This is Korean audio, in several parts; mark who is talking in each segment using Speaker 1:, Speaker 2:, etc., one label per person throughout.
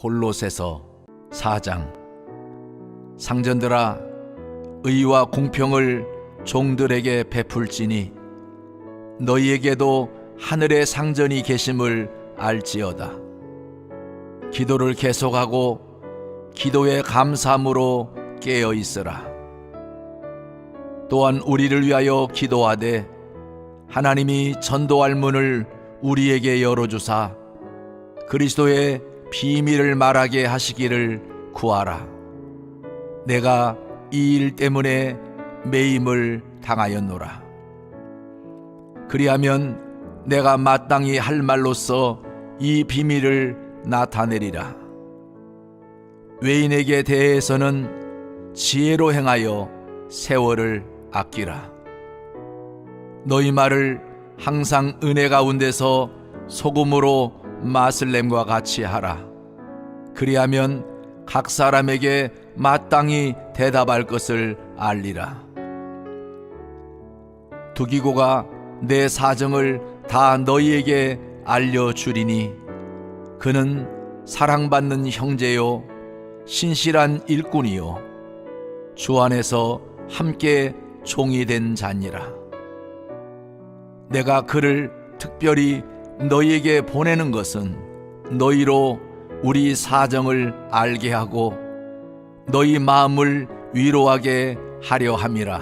Speaker 1: 골로새서 4장. 상전들아 의와 공평을 종들에게 베풀지니 너희에게도 하늘의 상전이 계심을 알지어다. 기도를 계속하고 기도에 감사함으로 깨어 있으라. 또한 우리를 위하여 기도하되 하나님이 전도할 문을 우리에게 열어주사 그리스도의 비밀을 말하게 하시기를 구하라. 내가 이 일 때문에 매임을 당하였노라. 그리하면 내가 마땅히 할 말로써 이 비밀을 나타내리라. 외인에게 대해서는 지혜로 행하여 세월을 아끼라. 너희 말을 항상 은혜 가운데서 소금으로 냄과 같이 하라. 그리하면 각 사람에게 마땅히 대답할 것을 알리라. 두기고가 내 사정을 다 너희에게 알려주리니 그는 사랑받는 형제요 신실한 일꾼이요 주 안에서 함께 종이 된 자니라. 내가 그를 특별히 너희에게 보내는 것은 너희로 우리 사정을 알게 하고 너희 마음을 위로하게 하려 함이라.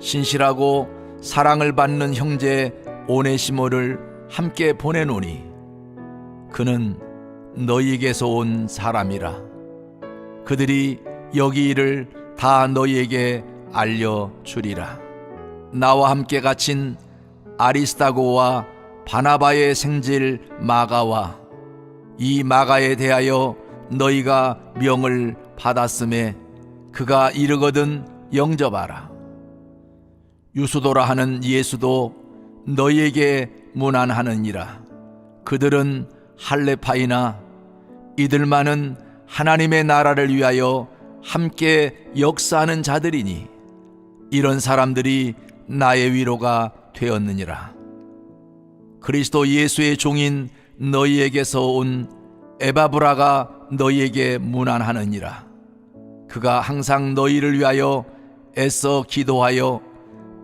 Speaker 1: 신실하고 사랑을 받는 형제 오네시모를 함께 보내노니 그는 너희에게서 온 사람이라. 그들이 여기 일을 다 너희에게 알려 주리라. 나와 함께 갇힌 아리스타고와 바나바의 생질 마가와 이 마가에 대하여 너희가 명을 받았음에 그가 이르거든 영접하라. 유수도라 하는 예수도 너희에게 문안하느니라. 그들은 할레파이나 이들만은 하나님의 나라를 위하여 함께 역사하는 자들이니 이런 사람들이 나의 위로가 되었느니라. 그리스도 예수의 종인 너희에게서 온 에바브라가 너희에게 문안하느니라. 그가 항상 너희를 위하여 애써 기도하여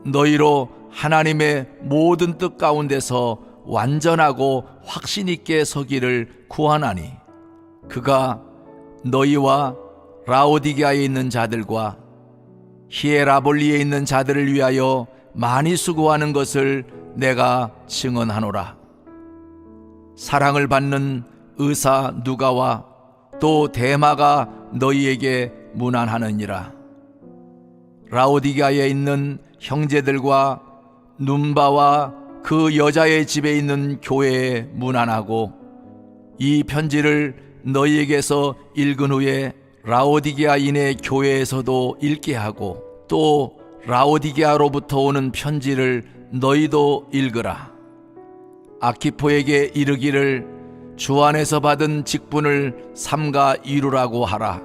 Speaker 1: 너희로 하나님의 모든 뜻 가운데서 완전하고 확신 있게 서기를 구하나니 그가 너희와 라오디게아에 있는 자들과 히에라볼리에 있는 자들을 위하여 많이 수고하는 것을 내가 증언하노라. 사랑을 받는 의사 누가와 또 대마가 너희에게 문안하느니라. 라오디가에 있는 형제들과 눈바와 그 여자의 집에 있는 교회에 문안하고 이 편지를 너희에게서 읽은 후에 라오디게아인의 교회에서도 읽게 하고 또 라오디게아로부터 오는 편지를 너희도 읽으라. 아키포에게 이르기를 주 안에서 받은 직분을 삼가 이루라고 하라.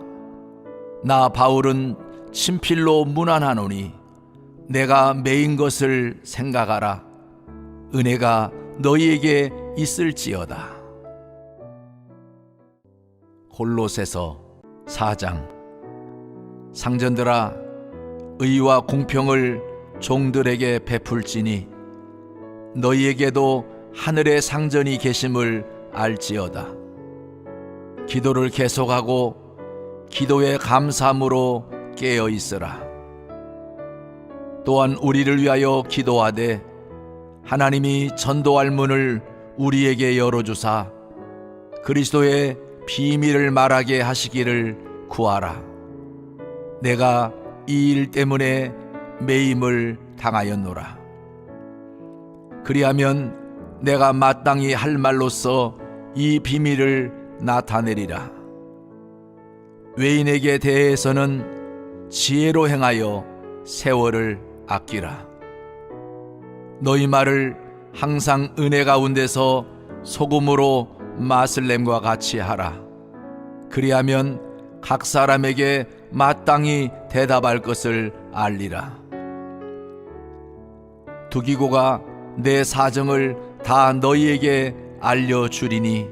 Speaker 1: 나 바울은 친필로 문안하노니 내가 매인 것을 생각하라. 은혜가 너희에게 있을지어다. 골로새서 4장 상전들아 의와 공평을 종들에게 베풀지니 너희에게도 하늘의 상전이 계심을 알지어다. 기도를 계속하고 기도에 감사함으로 깨어 있으라. 또한 우리를 위하여 기도하되 하나님이 전도할 문을 우리에게 열어주사 그리스도의 비밀을 말하게 하시기를 구하라. 내가 이 일 때문에 매임을 당하였노라. 그리하면 내가 마땅히 할 말로써 이 비밀을 나타내리라. 외인에게 대해서는 지혜로 행하여 세월을 아끼라. 너희 말을 항상 은혜 가운데서 소금으로 맛을 냄과 같이 하라. 그리하면 각 사람에게 마땅히 대답할 것을 알리라. 두기고가 내 사정을 다 너희에게 알려주리니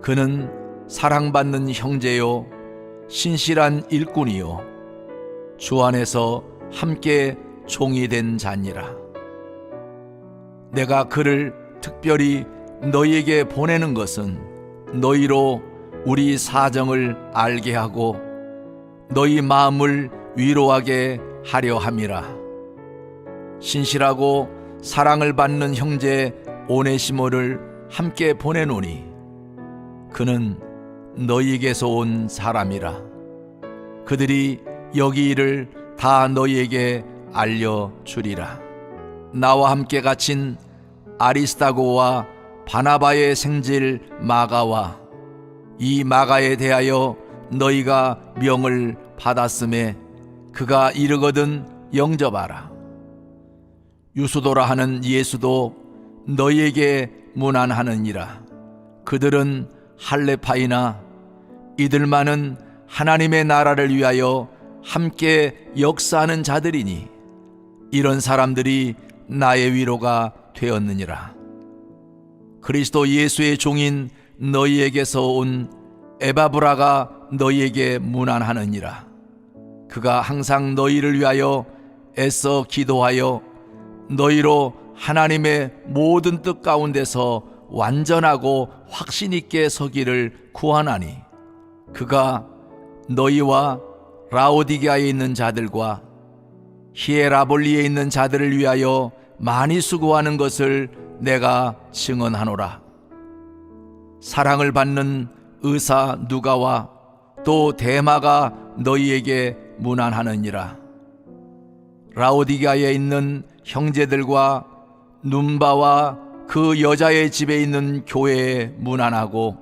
Speaker 1: 그는 사랑받는 형제요 신실한 일꾼이요 주 안에서 함께 종이 된 자니라. 내가 그를 특별히 너희에게 보내는 것은 너희로 우리 사정을 알게 하고 너희 마음을 위로하게 하려 함이라 신실하고 사랑을 받는 형제 오네시모를 함께 보내노니 그는 너희에게서 온 사람이라. 그들이 여기 일을 다 너희에게 알려 주리라. 나와 함께 갇힌 아리스타고와 바나바의 생질 마가와 이 마가에 대하여 너희가 명을 받았음에 그가 이르거든 영접하라 유수도라 하는 예수도 너희에게 문안하느니라. 그들은 할레파이나 이들만은 하나님의 나라를 위하여 함께 역사하는 자들이니 이런 사람들이 나의 위로가 되었느니라. 그리스도 예수의 종인 너희에게서 온 에바브라가 너희에게 문안하느니라. 그가 항상 너희를 위하여 애써 기도하여 너희로 하나님의 모든 뜻 가운데서 완전하고 확신 있게 서기를 구하나니 그가 너희와 라오디게아에 있는 자들과 히에라볼리에 있는 자들을 위하여 많이 수고하는 것을 내가 증언하노라. 사랑을 받는 의사 누가와 또 대마가 너희에게 문안하느니라. 라오디게아에 있는 형제들과 눈바와 그 여자의 집에 있는 교회에 문안하고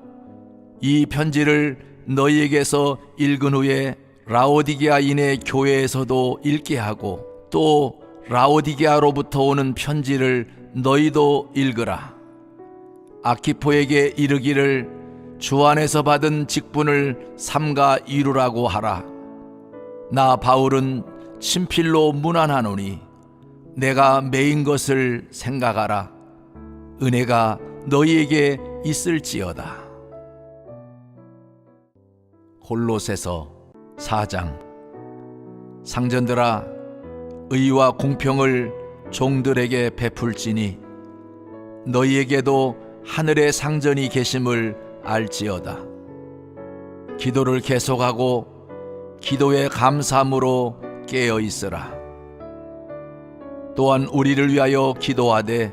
Speaker 1: 이 편지를 너희에게서 읽은 후에 라오디게아인의 교회에서도 읽게 하고 또 라오디게아로부터 오는 편지를 너희도 읽으라. 아키포에게 이르기를 주 안에서 받은 직분을 삼가 이루라고 하라. 나 바울은 친필로 문안하노니 내가 매인 것을 생각하라. 은혜가 너희에게 있을지어다. 골로새서 4장 상전들아 의와 공평을 종들에게 베풀지니 너희에게도 하늘의 상전이 계심을 알지어다. 기도를 계속하고 기도의 감사함으로 깨어 있으라. 또한 우리를 위하여 기도하되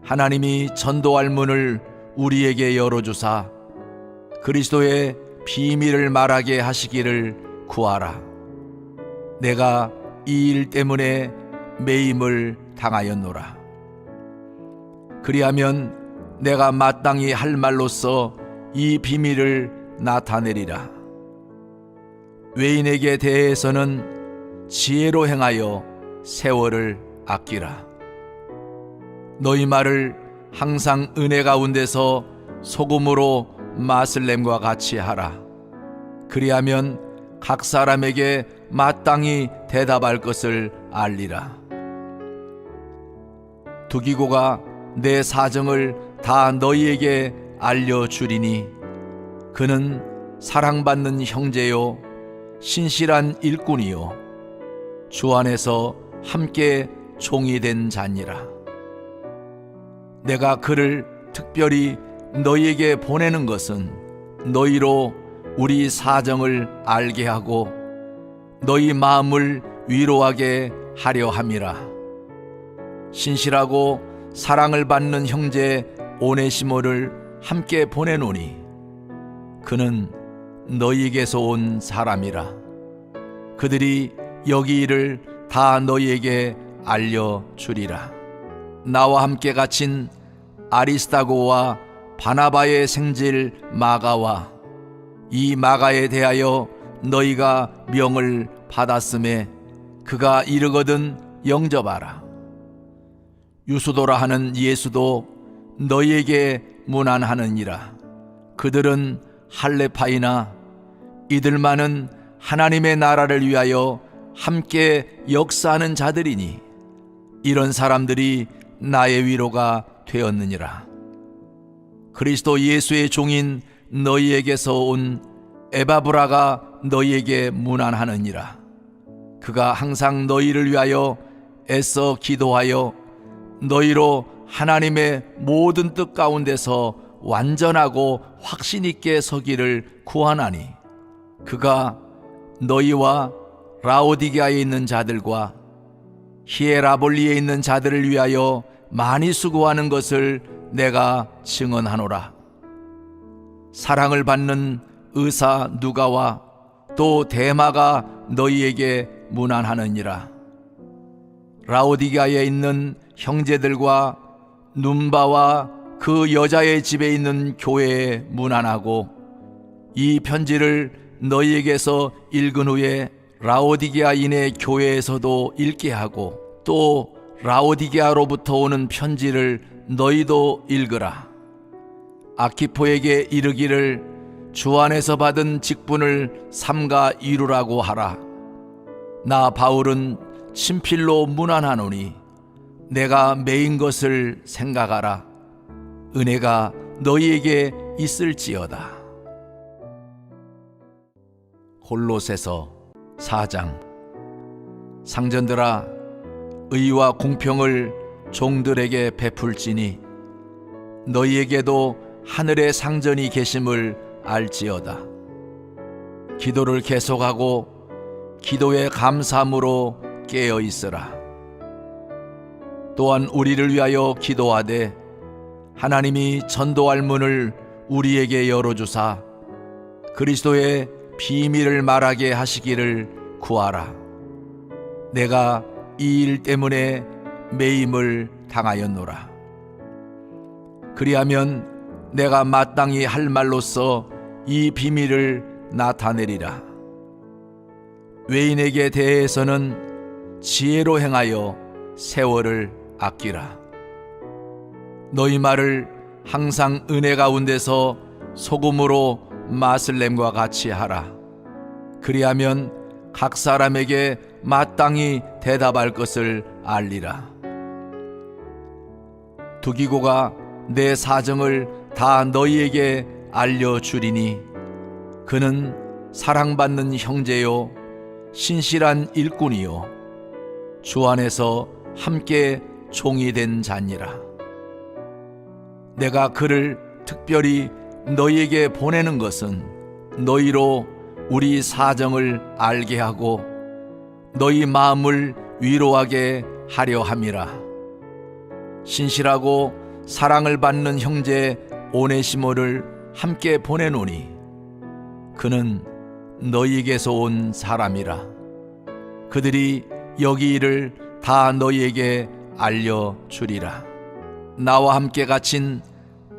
Speaker 1: 하나님이 전도할 문을 우리에게 열어주사 그리스도의 비밀을 말하게 하시기를 구하라. 내가 이 일 때문에 매임을 당하였노라. 그리하면 내가 마땅히 할 말로써 이 비밀을 나타내리라. 외인에게 대해서는 지혜로 행하여 세월을 아끼라. 너희 말을 항상 은혜 가운데서 소금으로 맛을 냄과 같이 하라. 그리하면 각 사람에게 마땅히 대답할 것을 알리라. 두기고가 내 사정을 다 너희에게 알려주리니 그는 사랑받는 형제요 신실한 일꾼이요 주 안에서 함께 종이 된 자니라. 내가 그를 특별히 너희에게 보내는 것은 너희로 우리 사정을 알게 하고 너희 마음을 위로하게 하려 함이라. 신실하고 사랑을 받는 형제 오네시모를 함께 보내노니 그는 너희에게서 온 사람이라. 그들이 여기 일을 다 너희에게 알려 주리라. 나와 함께 갇힌 아리스타고와 바나바의 생질 마가와 이 마가에 대하여 너희가 명을 받았음에 그가 이르거든 영접하라. 유수도라 하는 예수도 너희에게 문안하느니라. 그들은 할레파이나 이들만은 하나님의 나라를 위하여 함께 역사하는 자들이니 이런 사람들이 나의 위로가 되었느니라. 그리스도 예수의 종인 너희에게서 온 에바브라가 너희에게 문안하느니라. 그가 항상 너희를 위하여 애써 기도하여 너희로 하나님의 모든 뜻 가운데서 완전하고 확신 있게 서기를 구하나니 그가 너희와 라오디게아에 있는 자들과 히에라볼리에 있는 자들을 위하여 많이 수고하는 것을 내가 증언하노라. 사랑을 받는 의사 누가와 또 대마가 너희에게 문안하느니라. 라오디가에 있는 형제들과 눈바와 그 여자의 집에 있는 교회에 문안하고 이 편지를 너희에게서 읽은 후에 라오디게아인의 교회에서도 읽게 하고 또 라오디게아로부터 오는 편지를 너희도 읽으라. 아키포에게 이르기를 주 안에서 받은 직분을 삼가 이루라고 하라. 나 바울은 친필로 문안하노니 내가 매인 것을 생각하라. 은혜가 너희에게 있을지어다. 홀로새서 4장 상전들아 의와 공평을 종들에게 베풀지니 너희에게도 하늘의 상전이 계심을 알지어다. 기도를 계속하고 기도의 감사함으로 깨어 있으라. 또한 우리를 위하여 기도하되 하나님이 전도할 문을 우리에게 열어주사 그리스도의 비밀을 말하게 하시기를 구하라. 내가 이 일 때문에 매임을 당하였노라. 그리하면 내가 마땅히 할 말로써 이 비밀을 나타내리라. 외인에게 대해서는 지혜로 행하여 세월을 아끼라. 너희 말을 항상 은혜 가운데서 소금으로 냄과 같이 하라. 그리하면 각 사람에게 마땅히 대답할 것을 알리라. 두기고가 내 사정을 다 너희에게 알려주리니 그는 사랑받는 형제요 신실한 일꾼이요 주 안에서 함께 종이 된 자니라. 내가 그를 특별히 너희에게 보내는 것은 너희로 우리 사정을 알게 하고 너희 마음을 위로하게 하려 함이라. 신실하고 사랑을 받는 형제 오네시모를 함께 보내노니 그는 너희에게서 온 사람이라. 그들이 여기 일을 다 너희에게 알려 주리라. 나와 함께 갇힌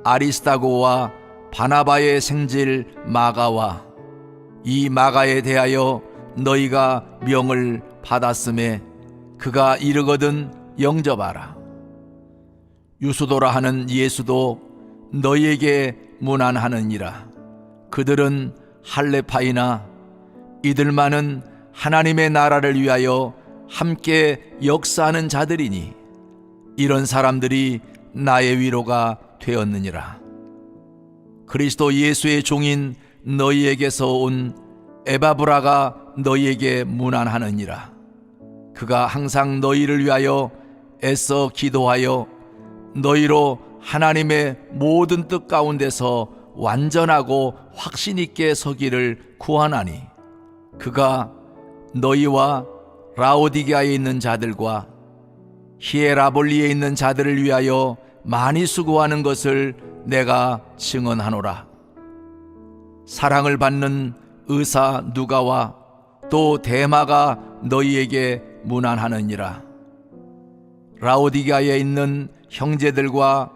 Speaker 1: 아리스타고와 바나바의 생질 마가와 이 마가에 대하여 너희가 명을 받았음에 그가 이르거든 영접하라. 유수도라 하는 예수도 너희에게 문안하느니라. 그들은 할레파이나 이들만은 하나님의 나라를 위하여 함께 역사하는 자들이니 이런 사람들이 나의 위로가 되었느니라. 그리스도 예수의 종인 너희에게서 온 에바브라가 너희에게 문안하느니라. 그가 항상 너희를 위하여 애써 기도하여 너희로 하나님의 모든 뜻 가운데서 완전하고 확신 있게 서기를 구하나니 그가 너희와 라오디게아에 있는 자들과 히에라볼리에 있는 자들을 위하여 많이 수고하는 것을 내가 증언하노라. 사랑을 받는 의사 누가와 또 대마가 너희에게 문안하느니라. 라오디가에 있는 형제들과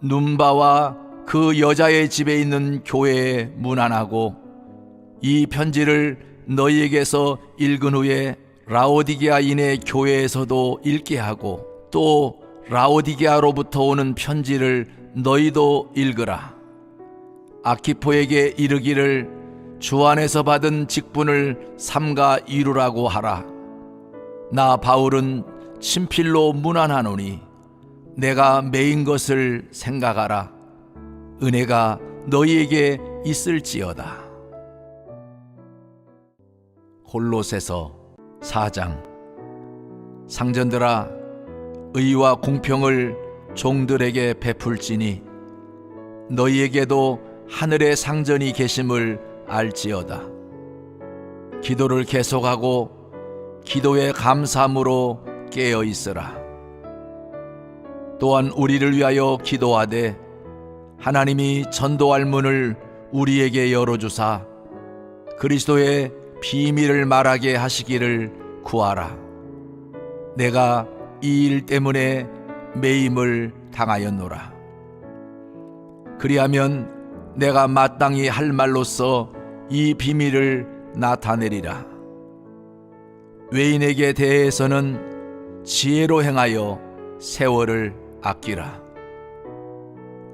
Speaker 1: 눈바와 그 여자의 집에 있는 교회에 문안하고 이 편지를 너희에게서 읽은 후에 라오디게아인의 교회에서도 읽게 하고 또 라오디게아로부터 오는 편지를 너희도 읽으라. 아키포에게 이르기를 주 안에서 받은 직분을 삼가 이루라고 하라. 나 바울은 친필로 문안하노니 내가 매인 것을 생각하라. 은혜가 너희에게 있을지어다. 홀로새서 4장 상전들아 의와 공평을 종들에게 베풀지니 너희에게도 하늘의 상전이 계심을 알지어다. 기도를 계속하고 기도의 감사함으로 깨어 있으라. 또한 우리를 위하여 기도하되 하나님이 전도할 문을 우리에게 열어주사 그리스도의 비밀을 말하게 하시기를 구하라. 내가 이 일 때문에 매임을 당하였노라. 그리하면 내가 마땅히 할 말로써 이 비밀을 나타내리라. 외인에게 대해서는 지혜로 행하여 세월을 아끼라.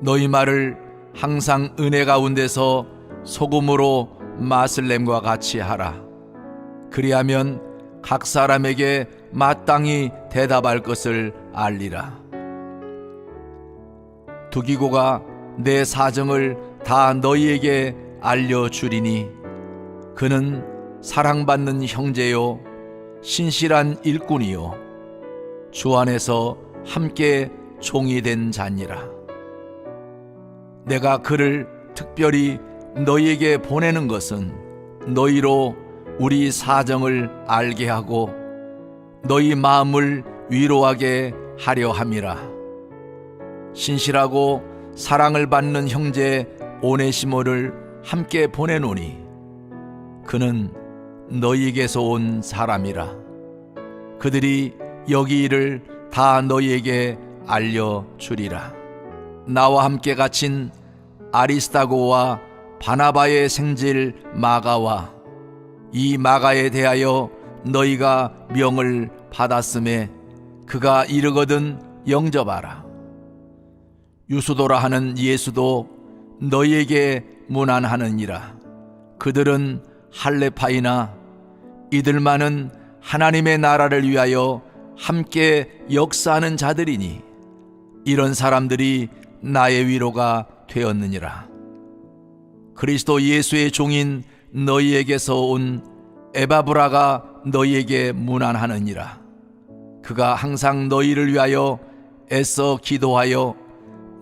Speaker 1: 너희 말을 항상 은혜 가운데서 소금으로 냄과 같이 하라. 그리하면 각 사람에게 마땅히 대답할 것을 알리라. 두기고가 내 사정을 다 너희에게 알려주리니 그는 사랑받는 형제요 신실한 일꾼이요 주 안에서 함께 종이 된 자니라. 내가 그를 특별히 너희에게 보내는 것은 너희로 우리 사정을 알게 하고 너희 마음을 위로하게 하려 함이라. 신실하고 사랑을 받는 형제 오네시모를 함께 보내노니 그는 너희에게서 온 사람이라. 그들이 여기 일을 다 너희에게 알려주리라. 나와 함께 갇힌 아리스타고와 바나바의 생질 마가와 이 마가에 대하여 너희가 명을 받았음에 그가 이르거든 영접하라. 유수도라 하는 예수도 너희에게 문안하느니라. 그들은 할레파이나 이들만은 하나님의 나라를 위하여 함께 역사하는 자들이니 이런 사람들이 나의 위로가 되었느니라. 그리스도 예수의 종인 너희에게서 온 에바브라가 너희에게 문안하느니라. 그가 항상 너희를 위하여 애써 기도하여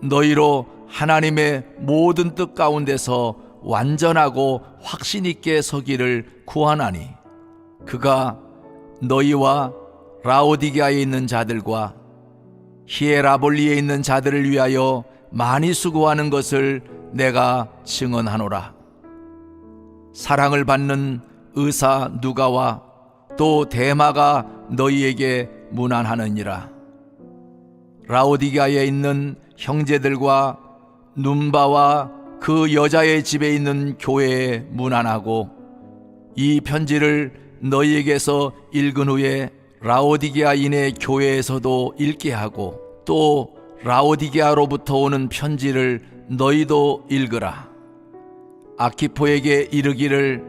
Speaker 1: 너희로 하나님의 모든 뜻 가운데서 완전하고 확신 있게 서기를 구하나니 그가 너희와 라오디게아에 있는 자들과 히에라볼리에 있는 자들을 위하여 많이 수고하는 것을 내가 증언하노라. 사랑을 받는 의사 누가와 또 대마가 너희에게 문안하느니라. 라오디가에 있는 형제들과 눈바와 그 여자의 집에 있는 교회에 문안하고 이 편지를 너희에게서 읽은 후에 라오디게아인의 교회에서도 읽게 하고 또 라오디게아로부터 오는 편지를 너희도 읽으라. 아키포에게 이르기를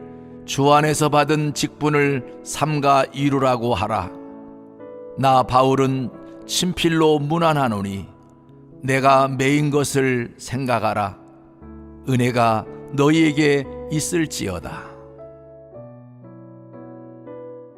Speaker 1: 주 안에서 받은 직분을 삼가 이루라고 하라. 나 바울은 친필로 문안하노니 내가 매인 것을 생각하라. 은혜가 너희에게 있을지어다.